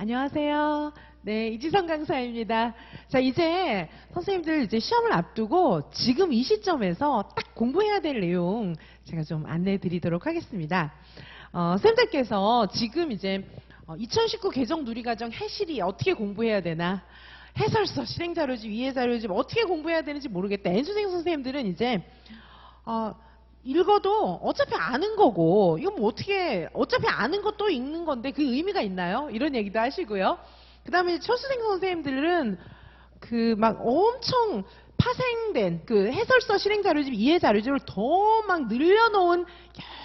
안녕하세요. 네, 이지성 강사입니다. 자, 이제 선생님들 이제 시험을 앞두고 지금 이 시점에서 딱 공부해야 될 내용 제가 좀 안내해 드리도록 하겠습니다. 어, 쌤들께서 지금 이제 2019 개정 누리과정 해실이 어떻게 공부해야 되나 해설서, 실행자료집, 이해자료집 어떻게 공부해야 되는지 모르겠다. N수생 선생님들은 이제 어, 읽어도 어차피 아는 거고 이거 뭐 어떻게 어차피 아는 것도 읽는 건데 그 의미가 있나요? 이런 얘기도 하시고요. 그다음에 초수생 선생님들은 그 막 엄청 파생된 그 해설서 실행 자료집 이해 자료집을 더 막 늘려놓은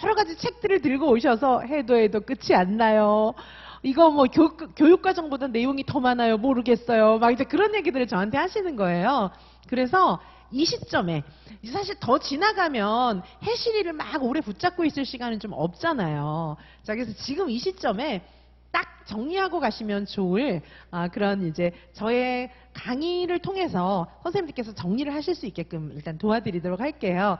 여러 가지 책들을 들고 오셔서 해도 해도 끝이 안 나요. 이거 뭐 교, 교육과정보다 내용이 더 많아요. 모르겠어요. 막 이제 그런 얘기들을 저한테 하시는 거예요. 그래서 이 시점에 사실 더 지나가면 해시리를 막 오래 붙잡고 있을 시간은 좀 없잖아요. 자, 그래서 지금 이 시점에 딱 정리하고 가시면 좋을 아, 그런 이제 저의 강의를 통해서 선생님들께서 정리를 하실 수 있게끔 일단 도와드리도록 할게요.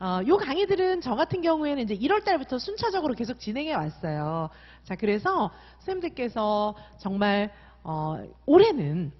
어, 요 강의들은 저 같은 경우에는 이제 1월 달부터 순차적으로 계속 진행해 왔어요. 자, 그래서 선생님들께서 정말 어, 올해는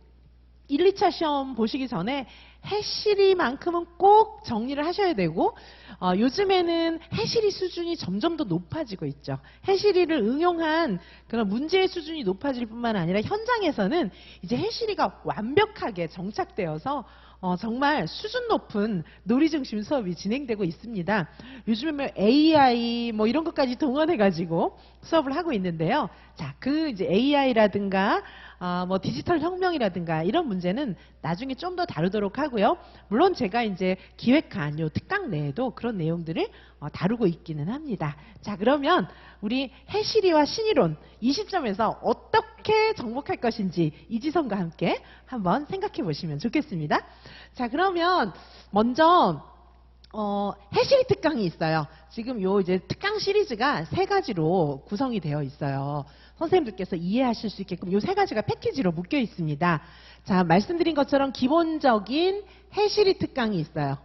1, 2차 시험 보시기 전에 해시리만큼은 꼭 정리를 하셔야 되고 어, 요즘에는 해시리 수준이 점점 더 높아지고 있죠. 해시리를 응용한 그런 문제의 수준이 높아질 뿐만 아니라 현장에서는 이제 해시리가 완벽하게 정착되어서 어, 정말 수준 높은 놀이 중심 수업이 진행되고 있습니다. 요즘에 뭐 AI 뭐 이런 것까지 동원해가지고 수업을 하고 있는데요. 자, 그 이제 AI라든가 아, 뭐 디지털 혁명이라든가 이런 문제는 나중에 좀 더 다루도록 하고요. 물론 제가 이제 기획한 요 특강 내에도 그런 내용들을 어, 다루고 있기는 합니다. 자, 그러면 우리 해시리와 신이론 이 시점에서 어떻게 정복할 것인지 이지성과 함께 한번 생각해 보시면 좋겠습니다. 자, 그러면 먼저 어, 해시리 특강이 있어요. 지금 요 이제 특강 시리즈가 세 가지로 구성이 되어 있어요. 선생님들께서 이해하실 수 있게끔 요세 가지가 패키지로 묶여 있습니다. 자, 말씀드린 것처럼 기본적인 해시리 특강이 있어요.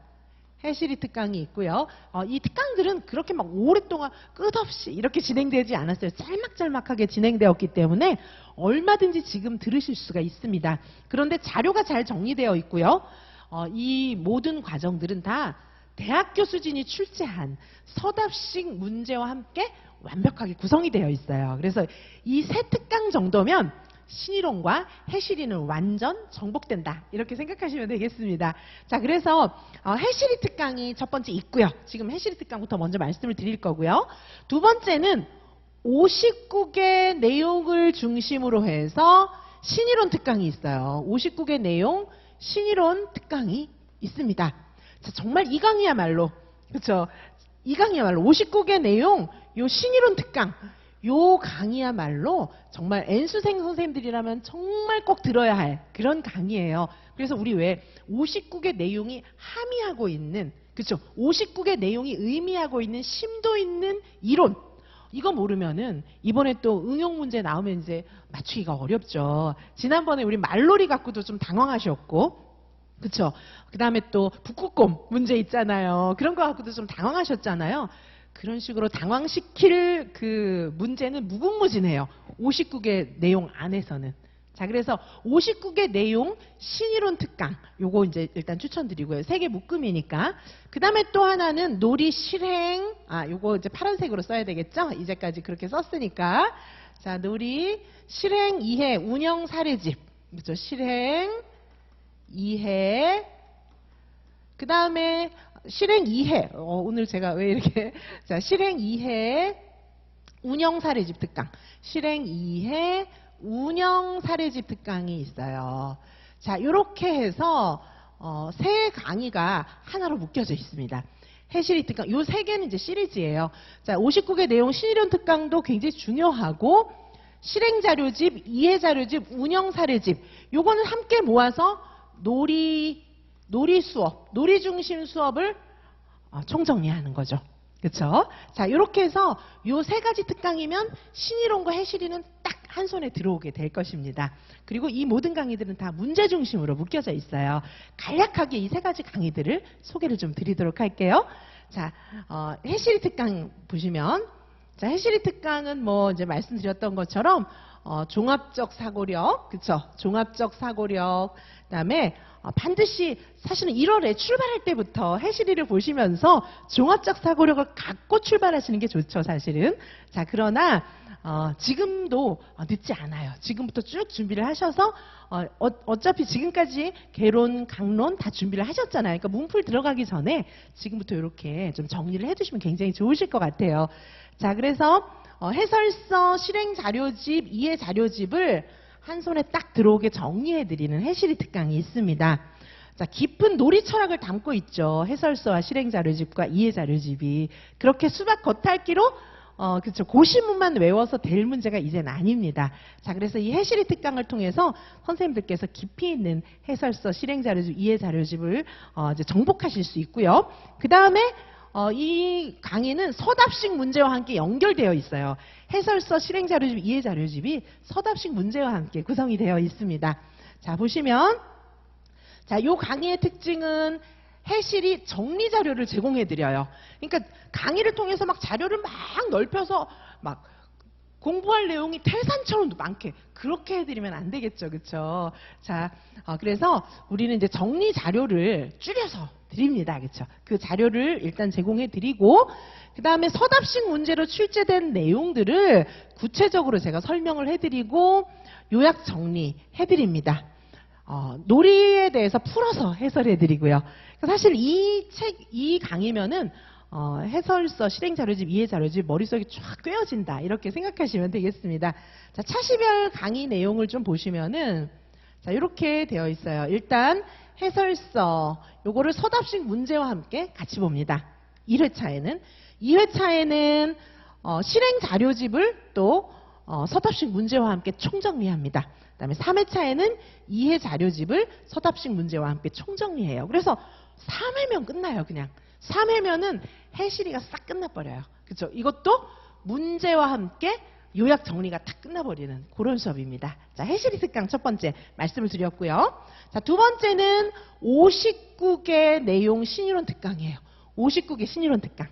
해시리 특강이 있고요. 어, 이 특강들은 그렇게 막 오랫동안 끝없이 이렇게 진행되지 않았어요. 짤막짤막하게 진행되었기 때문에 얼마든지 지금 들으실 수가 있습니다. 그런데 자료가 잘 정리되어 있고요. 어, 이 모든 과정들은 다 대학교 수준이 출제한 서답식 문제와 함께 완벽하게 구성이 되어 있어요. 그래서 이 세 특강 정도면 신이론과 해시리는 완전 정복된다. 이렇게 생각하시면 되겠습니다. 자, 그래서 어, 해시리 특강이 첫 번째 있고요. 지금 해시리 특강부터 먼저 말씀을 드릴 거고요. 두 번째는 59개 내용을 중심으로 해서 신이론 특강이 있어요. 59개 내용 신이론 특강이 있습니다. 자, 정말 이 강의야말로 그렇죠. 이 강의야말로 59개 내용 요 신이론 특강 요 강의야말로 정말 N수생 선생님들이라면 정말 꼭 들어야 할 그런 강의예요. 그래서 우리 왜 59개 내용이 함의하고 있는 그렇죠. 59개 내용이 의미하고 있는 심도 있는 이론 이거 모르면은 이번에 또 응용 문제 나오면 이제 맞추기가 어렵죠. 지난번에 우리 말놀이 갖고도 좀 당황하셨고 그쵸? 그 다음에 또 북극곰 문제 있잖아요. 그런 거 갖고도 좀 당황하셨잖아요. 그런 식으로 당황시킬 그 문제는 무궁무진해요. 59개 내용 안에서는. 자, 그래서 59개 내용 신이론 특강. 요거 이제 일단 추천드리고요. 세 개 묶음이니까. 그 다음에 또 하나는 놀이 실행. 아, 요거 이제 파란색으로 써야 되겠죠? 이제까지 그렇게 썼으니까. 자, 놀이 실행 이해 운영 사례집. 그렇죠? 실행 이해. 그 다음에 실행 이해. 어, 오늘 제가 왜 이렇게. 자, 실행 이해. 운영 사례집 특강. 실행 이해. 운영 사례집 특강이 있어요. 자, 이렇게 해서 어, 세 강의가 하나로 묶여져 있습니다. 해시리 특강. 요 세 개는 이제 시리즈예요. 자, 59개 내용 신이론 특강도 굉장히 중요하고 실행 자료집, 이해 자료집, 운영 사례집. 요거는 함께 모아서 놀이 놀이 수업, 놀이 중심 수업을 어, 총정리하는 거죠. 그렇죠? 자, 이렇게 해서 요 세 가지 특강이면 신이론과 해시리는 딱 한 손에 들어오게 될 것입니다. 그리고 이 모든 강의들은 다 문제 중심으로 묶여져 있어요. 간략하게 이 세 가지 강의들을 소개를 좀 드리도록 할게요. 자, 어, 해시리 특강 보시면 자, 해시리 특강은 뭐 이제 말씀드렸던 것처럼 어, 종합적 사고력, 그쵸? 종합적 사고력. 그다음에 어, 반드시 사실은 1월에 출발할 때부터 해시리를 보시면서 종합적 사고력을 갖고 출발하시는 게 좋죠, 사실은. 자, 그러나 어, 지금도 어, 늦지 않아요. 지금부터 쭉 준비를 하셔서 어, 차피 지금까지 개론, 강론 다 준비를 하셨잖아요. 그러니까 문풀 들어가기 전에 지금부터 이렇게 좀 정리를 해두시면 굉장히 좋으실 것 같아요. 자, 그래서 어, 해설서, 실행 자료집, 이해 자료집을 한 손에 딱 들어오게 정리해드리는 해시리 특강이 있습니다. 자, 깊은 놀이 철학을 담고 있죠. 해설서와 실행 자료집과 이해 자료집이. 그렇게 수박 겉핥기로 어, 그쵸. 고시문만 외워서 될 문제가 이제는 아닙니다. 자, 그래서 이 해시리 특강을 통해서 선생님들께서 깊이 있는 해설서, 실행 자료집, 이해 자료집을 어, 정복하실 수 있고요. 그 다음에 어, 이 강의는 서답식 문제와 함께 연결되어 있어요. 해설서, 실행 자료집, 이해 자료집이 서답식 문제와 함께 구성이 되어 있습니다. 자, 보시면 자, 요 강의의 특징은 해실이 정리 자료를 제공해 드려요. 그러니까 강의를 통해서 막 자료를 막 넓혀서 막 공부할 내용이 태산처럼 많게 그렇게 해드리면 안 되겠죠, 그렇죠? 자, 어, 그래서 우리는 이제 정리 자료를 줄여서 드립니다, 그렇죠? 그 자료를 일단 제공해 드리고 그 다음에 서답식 문제로 출제된 내용들을 구체적으로 제가 설명을 해드리고 요약 정리 해 드립니다. 어, 놀이에 대해서 풀어서 해설해 드리고요. 사실 이 책, 이 강의면은 어, 해설서, 실행 자료집, 이해 자료집 머릿속에 쫙 꿰어진다. 이렇게 생각하시면 되겠습니다. 자, 차시별 강의 내용을 좀 보시면은 자, 이렇게 되어 있어요. 일단 해설서 요거를 서답식 문제와 함께 같이 봅니다. 1회차에는 2회차에는 어, 실행 자료집을 또 어, 서답식 문제와 함께 총정리합니다. 그 다음에 3회차에는 이해 자료집을 서답식 문제와 함께 총정리해요. 그래서 3회면 끝나요, 그냥. 3회면은 해시리가 싹 끝나버려요. 그렇죠? 이것도 문제와 함께 요약 정리가 다 끝나버리는 그런 수업입니다. 자, 해시리 특강 첫 번째 말씀을 드렸고요. 자, 두 번째는 59개 내용 신이론 특강이에요. 59개 신이론 특강.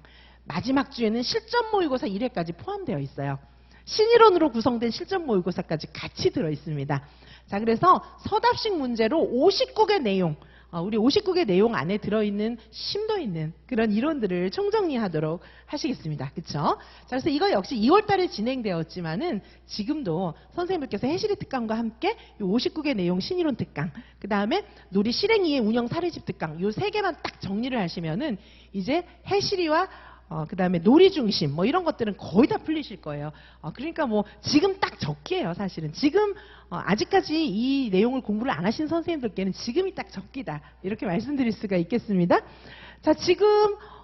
마지막 주에는 실전 모의고사 1회까지 포함되어 있어요. 신이론으로 구성된 실전 모의고사까지 같이 들어 있습니다. 자, 그래서 서답식 문제로 59개 내용, 어, 우리 59개 내용 안에 들어있는 심도 있는 그런 이론들을 총정리하도록 하시겠습니다. 그쵸? 자, 그래서 이거 역시 2월 달에 진행되었지만은 지금도 선생님들께서 해시리 특강과 함께 이 59개 내용 신이론 특강, 그 다음에 놀이 실행 이해 운영 사례집 특강, 이 세 개만 딱 정리를 하시면은 이제 해시리와 어, 그 다음에 놀이 중심, 뭐 이런 것들은 거의 다 풀리실 거예요. 어, 그러니까 뭐 지금 딱 적기예요, 사실은. 지금 어, 아직까지 이 내용을 공부를 안 하신 선생님들께는 지금이 딱 적기다. 이렇게 말씀드릴 수가 있겠습니다. 자, 지금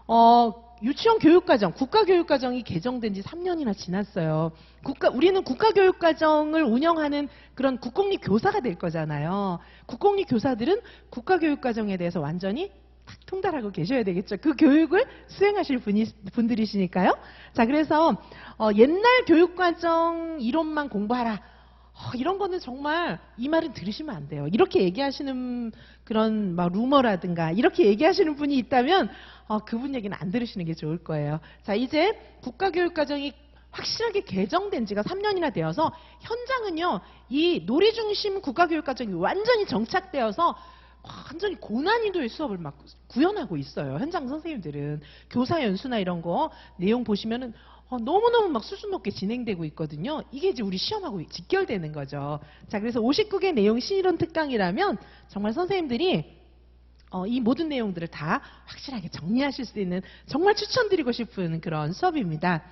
어, 유치원 교육과정, 국가교육과정이 개정된 지 3년이나 지났어요. 국가, 우리는 국가교육과정을 운영하는 그런 국공립 교사가 될 거잖아요. 국공립 교사들은 국가교육과정에 대해서 완전히 딱 통달하고 계셔야 되겠죠. 그 교육을 수행하실 분이, 분들이시니까요. 자, 그래서 어, 옛날 교육과정 이론만 공부하라. 어, 이런 거는 정말 이 말은 들으시면 안 돼요. 이렇게 얘기하시는 그런 막 루머라든가 이렇게 얘기하시는 분이 있다면 어, 그분 얘기는 안 들으시는 게 좋을 거예요. 자, 이제 국가교육과정이 확실하게 개정된 지가 3년이나 되어서 현장은요, 이 놀이 중심 국가교육과정이 완전히 정착되어서 완전히 고난이도의 수업을 막 구현하고 있어요. 현장 선생님들은 교사 연수나 이런 거 내용 보시면은 어, 너무너무 막 수준 높게 진행되고 있거든요. 이게 이제 우리 시험하고 직결되는 거죠. 자, 그래서 59개 내용 신이론 특강이라면 정말 선생님들이 어, 이 모든 내용들을 다 확실하게 정리하실 수 있는 정말 추천드리고 싶은 그런 수업입니다.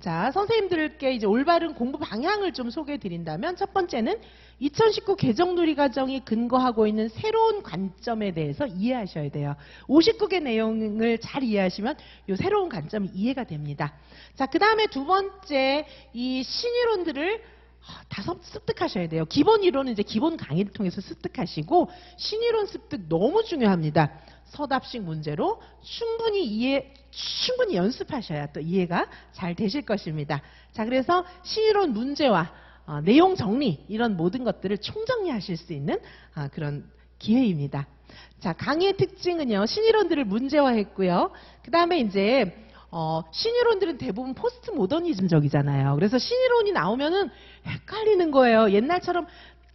자, 선생님들께 이제 올바른 공부 방향을 좀 소개해 드린다면 첫 번째는 2019 개정놀이 과정이 근거하고 있는 새로운 관점에 대해서 이해하셔야 돼요. 59개 내용을 잘 이해하시면 이 새로운 관점이 이해가 됩니다. 자, 그 다음에 두 번째 이 신이론들을 다 습- 습득하셔야 돼요. 기본 이론은 이제 기본 강의를 통해서 습득하시고 신이론 습득 너무 중요합니다. 서답식 문제로 충분히 이해, 충분히 연습하셔야 또 이해가 잘 되실 것입니다. 자, 그래서 신이론 문제와 어, 내용 정리 이런 모든 것들을 총정리하실 수 있는 아, 그런 기회입니다. 자, 강의의 특징은요. 신이론들을 문제화했고요. 그 다음에 이제 어, 신이론들은 대부분 포스트 모더니즘적이잖아요. 그래서 신이론이 나오면은 헷갈리는 거예요. 옛날처럼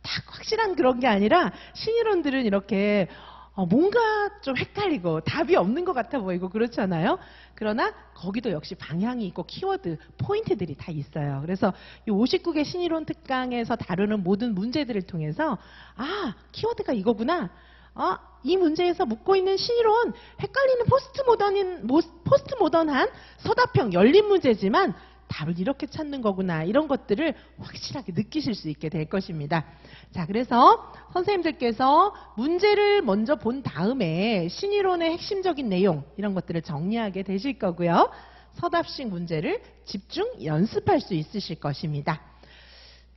딱 확실한 그런 게 아니라 신이론들은 이렇게 어, 뭔가 좀 헷갈리고 답이 없는 것 같아 보이고 그렇잖아요. 그러나 거기도 역시 방향이 있고 키워드, 포인트들이 다 있어요. 그래서 이 59개 신이론 특강에서 다루는 모든 문제들을 통해서 아, 키워드가 이거구나. 아, 이 문제에서 묻고 있는 신이론 헷갈리는 포스트 모던인 모- 포스트 모던한 서답형 열린 문제지만 답을 이렇게 찾는 거구나 이런 것들을 확실하게 느끼실 수 있게 될 것입니다. 자, 그래서 선생님들께서 문제를 먼저 본 다음에 신이론의 핵심적인 내용 이런 것들을 정리하게 되실 거고요. 서답식 문제를 집중 연습할 수 있으실 것입니다.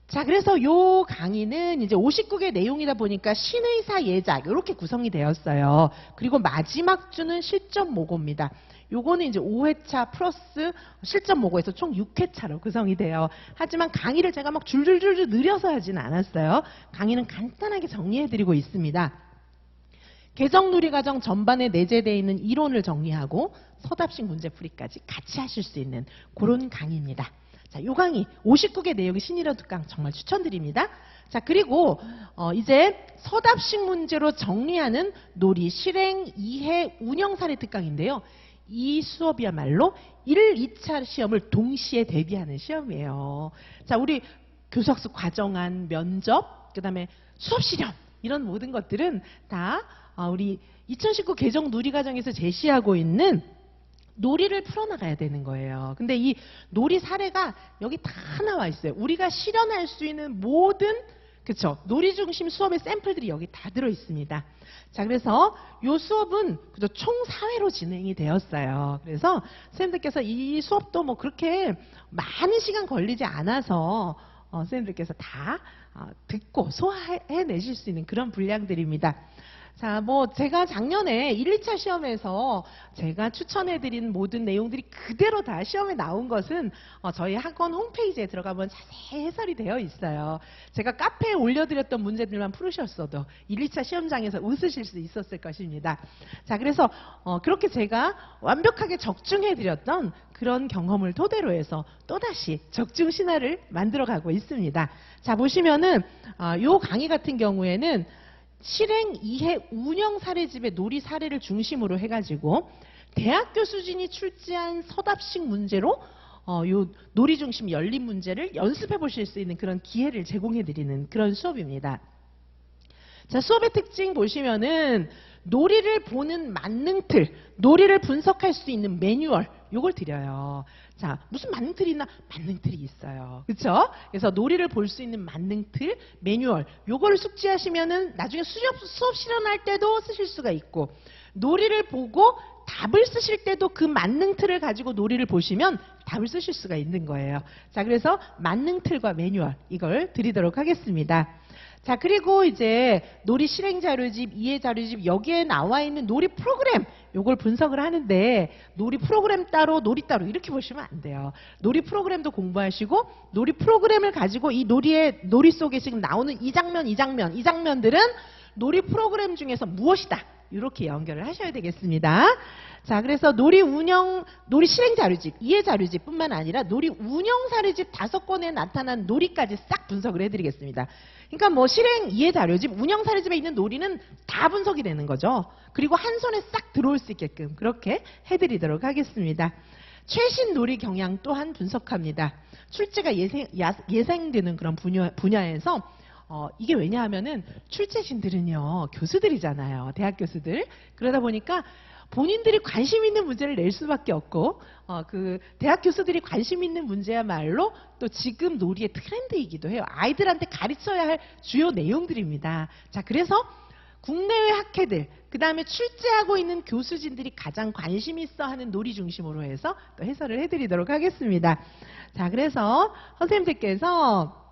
자, 그래서 요 강의는 이제 59개 내용이다 보니까 신의사 예작 이렇게 구성이 되었어요. 그리고 마지막 주는 실전 모고입니다. 요거는 이제 5회차 플러스 실전 모고에서 총 6회차로 구성이 돼요. 하지만 강의를 제가 막 줄줄줄줄 느려서 하진 않았어요. 강의는 간단하게 정리해드리고 있습니다. 개정누리 과정 전반에 내재되어 있는 이론을 정리하고 서답식 문제풀이까지 같이 하실 수 있는 그런 강의입니다. 자, 요 강의 59개 내용의 신이론 특강 정말 추천드립니다. 자, 그리고 어, 이제 서답식 문제로 정리하는 놀이 실행 이해 운영 사례 특강인데요. 이 수업이야말로 1, 2차 시험을 동시에 대비하는 시험이에요. 자, 우리 교수학습 과정안, 면접, 그 다음에 수업 실험 이런 모든 것들은 다 어, 우리 2019 개정 누리과정에서 제시하고 있는 놀이를 풀어나가야 되는 거예요. 근데 이 놀이 사례가 여기 다 나와 있어요. 우리가 실현할 수 있는 모든 그쵸 놀이 중심 수업의 샘플들이 여기 다 들어 있습니다. 자 그래서 요 수업은 그저 총 4회로 진행이 되었어요. 그래서 선생님들께서 이 수업도 뭐 그렇게 많은 시간 걸리지 않아서 어, 선생님들께서 다 어, 듣고 소화해내실 수 있는 그런 분량들입니다. 자, 뭐 제가 작년에 1, 2차 시험에서 제가 추천해드린 모든 내용들이 그대로 다 시험에 나온 것은 어, 저희 학원 홈페이지에 들어가면 자세히 해설이 되어 있어요. 제가 카페에 올려드렸던 문제들만 풀으셨어도 1, 2차 시험장에서 웃으실 수 있었을 것입니다. 자, 그래서 어, 그렇게 제가 완벽하게 적중해드렸던 그런 경험을 토대로 해서 또다시 적중 신화를 만들어가고 있습니다. 자, 보시면은 어, 요 강의 같은 경우에는 실행 이해 운영 사례집의 놀이 사례를 중심으로 해가지고 대학교 수준이 출제한 서답식 문제로 어, 요 놀이 중심 열린 문제를 연습해 보실 수 있는 그런 기회를 제공해 드리는 그런 수업입니다. 자, 수업의 특징 보시면은 놀이를 보는 만능틀, 놀이를 분석할 수 있는 매뉴얼, 요걸 드려요. 자, 무슨 만능틀이 있나? 만능틀이 있어요. 그쵸? 그래서 놀이를 볼 수 있는 만능틀, 매뉴얼, 요거를 숙지하시면은 나중에 수업, 수업 실현할 때도 쓰실 수가 있고, 놀이를 보고 답을 쓰실 때도 그 만능 틀을 가지고 놀이를 보시면 답을 쓰실 수가 있는 거예요. 자, 그래서 만능 틀과 매뉴얼, 이걸 드리도록 하겠습니다. 자, 그리고 이제 놀이 실행 자료집, 이해 자료집, 여기에 나와 있는 놀이 프로그램, 요걸 분석을 하는데, 놀이 프로그램 따로, 놀이 따로, 이렇게 보시면 안 돼요. 놀이 프로그램도 공부하시고, 놀이 프로그램을 가지고 이 놀이의, 놀이 속에 지금 나오는 이 장면, 이 장면, 이 장면들은 놀이 프로그램 중에서 무엇이다. 이렇게 연결을 하셔야 되겠습니다. 자, 그래서 놀이 운영, 놀이 실행 자료집, 이해 자료집 뿐만 아니라 놀이 운영 사례집 다섯 권에 나타난 놀이까지 싹 분석을 해드리겠습니다. 그러니까 뭐 실행 이해 자료집, 운영 사례집에 있는 놀이는 다 분석이 되는 거죠. 그리고 한 손에 싹 들어올 수 있게끔 그렇게 해드리도록 하겠습니다. 최신 놀이 경향 또한 분석합니다. 출제가 예생, 야- 예상되는 그런 분야, 분야에서 어, 이게 왜냐하면은 출제진들은요, 교수들이잖아요. 대학 교수들. 그러다 보니까 본인들이 관심 있는 문제를 낼 수밖에 없고, 어, 그, 대학 교수들이 관심 있는 문제야말로 또 지금 놀이의 트렌드이기도 해요. 아이들한테 가르쳐야 할 주요 내용들입니다. 자, 그래서 국내외 학회들, 그 다음에 출제하고 있는 교수진들이 가장 관심 있어 하는 놀이 중심으로 해서 또 해설을 해드리도록 하겠습니다. 자, 그래서 선생님들께서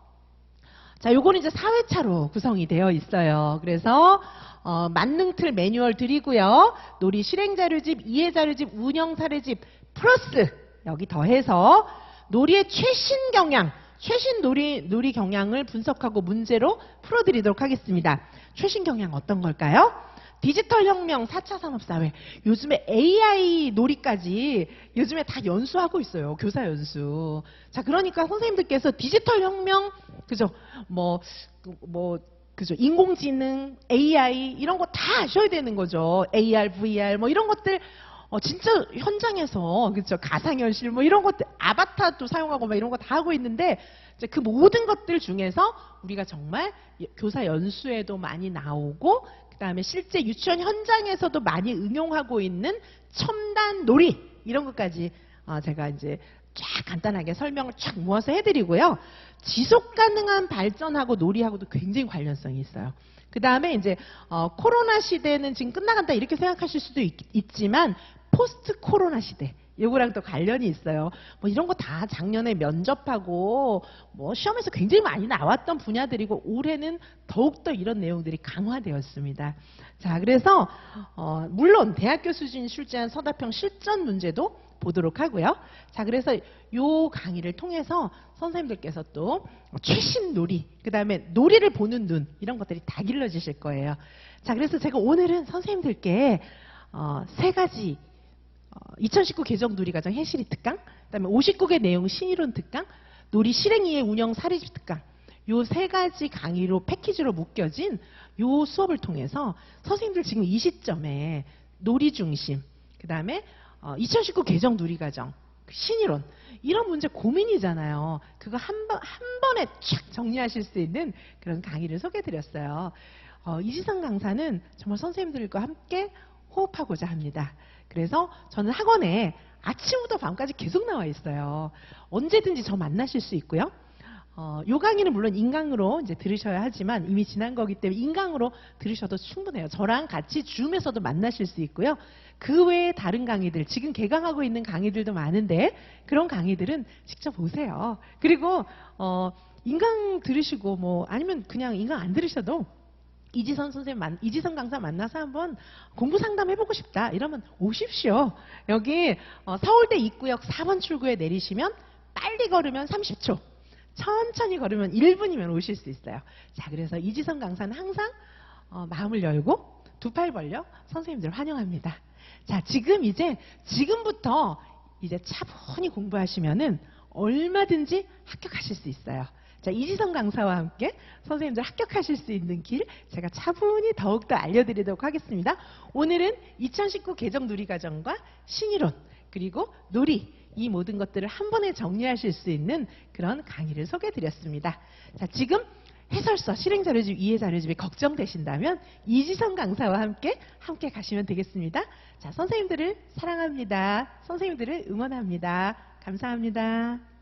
자, 요거는 이제 4회차로 구성이 되어 있어요. 그래서 어, 만능틀 매뉴얼 드리고요. 놀이 실행자료집, 이해자료집, 운영사례집 플러스 여기 더해서 놀이의 최신 경향, 최신 놀이, 놀이 경향을 분석하고 문제로 풀어드리도록 하겠습니다. 최신 경향 어떤 걸까요? 디지털 혁명 4차 산업사회 요즘에 AI 놀이까지 요즘에 다 연수하고 있어요. 교사 연수. 자, 그러니까 선생님들께서 디지털 혁명 그죠? 뭐뭐 그죠? 인공지능, AI 이런 거 다 아셔야 되는 거죠. AR, VR 뭐 이런 것들 어, 진짜 현장에서 그죠? 가상현실 뭐 이런 것들 아바타도 사용하고 막 이런 거 다 하고 있는데 이제 그 모든 것들 중에서 우리가 정말 예- 교사 연수에도 많이 나오고 그다음에 실제 유치원 현장에서도 많이 응용하고 있는 첨단 놀이 이런 것까지 어, 제가 이제 쫙 간단하게 설명을 쫙 모아서 해드리고요. 지속 가능한 발전하고 놀이하고도 굉장히 관련성이 있어요. 그 다음에 이제 어, 코로나 시대는 지금 끝나간다 이렇게 생각하실 수도 있, 지만 포스트 코로나 시대 요거랑 또 관련이 있어요. 뭐 이런 거 다 작년에 면접하고 뭐 시험에서 굉장히 많이 나왔던 분야들이고 올해는 더욱더 이런 내용들이 강화되었습니다. 자, 그래서 어, 물론 대학교 수준 출제한 서답형 실전 문제도 보도록 하고요. 자, 그래서 요 강의를 통해서 선생님들께서 또 최신 놀이, 그 다음에 놀이를 보는 눈, 이런 것들이 다 길러지실 거예요. 자, 그래서 제가 오늘은 선생님들께 어, 세 가지 2019 개정 놀이과정 해시리 특강, 그다음에 59개 내용 신이론 특강, 놀이 실행이해 운영 사례집 특강. 요 세 가지 강의로 패키지로 묶여진 요 수업을 통해서 선생님들 지금 이 시점에 놀이 중심, 그다음에 어, 2019 개정 놀이과정, 신이론 이런 문제 고민이잖아요. 그거 한, 번, 한 번에 쫙 정리하실 수 있는 그런 강의를 소개해드렸어요. 어, 이지선 강사는 정말 선생님들과 함께 호흡하고자 합니다. 그래서 저는 학원에 아침부터 밤까지 계속 나와 있어요. 언제든지 저 만나실 수 있고요. 어, 요 강의는 물론 인강으로 이제 들으셔야 하지만 이미 지난 거기 때문에 인강으로 들으셔도 충분해요. 저랑 같이 줌에서도 만나실 수 있고요. 그 외에 다른 강의들, 지금 개강하고 있는 강의들도 많은데 그런 강의들은 직접 보세요. 그리고 어, 인강 들으시고 뭐 아니면 그냥 인강 안 들으셔도 이지선 선생님, 만, 이지선 강사 만나서 한번 공부 상담 해보고 싶다. 이러면 오십시오. 여기 어, 서울대 입구역 4번 출구에 내리시면 빨리 걸으면 30초. 천천히 걸으면 1분이면 오실 수 있어요. 자, 그래서 이지선 강사는 항상 어, 마음을 열고 두 팔 벌려 선생님들 환영합니다. 자, 지금 이제 지금부터 이제 차분히 공부하시면은 얼마든지 합격하실 수 있어요. 자, 이지성 강사와 함께 선생님들 합격하실 수 있는 길 제가 차분히 더욱더 알려드리도록 하겠습니다. 오늘은 2019 개정 누리과정과 신이론 그리고 놀이 이 모든 것들을 한 번에 정리하실 수 있는 그런 강의를 소개해드렸습니다. 자, 지금 해설서 실행자료집, 이해자료집이 걱정되신다면 이지성 강사와 함께 함께 가시면 되겠습니다. 자, 선생님들을 사랑합니다. 선생님들을 응원합니다. 감사합니다.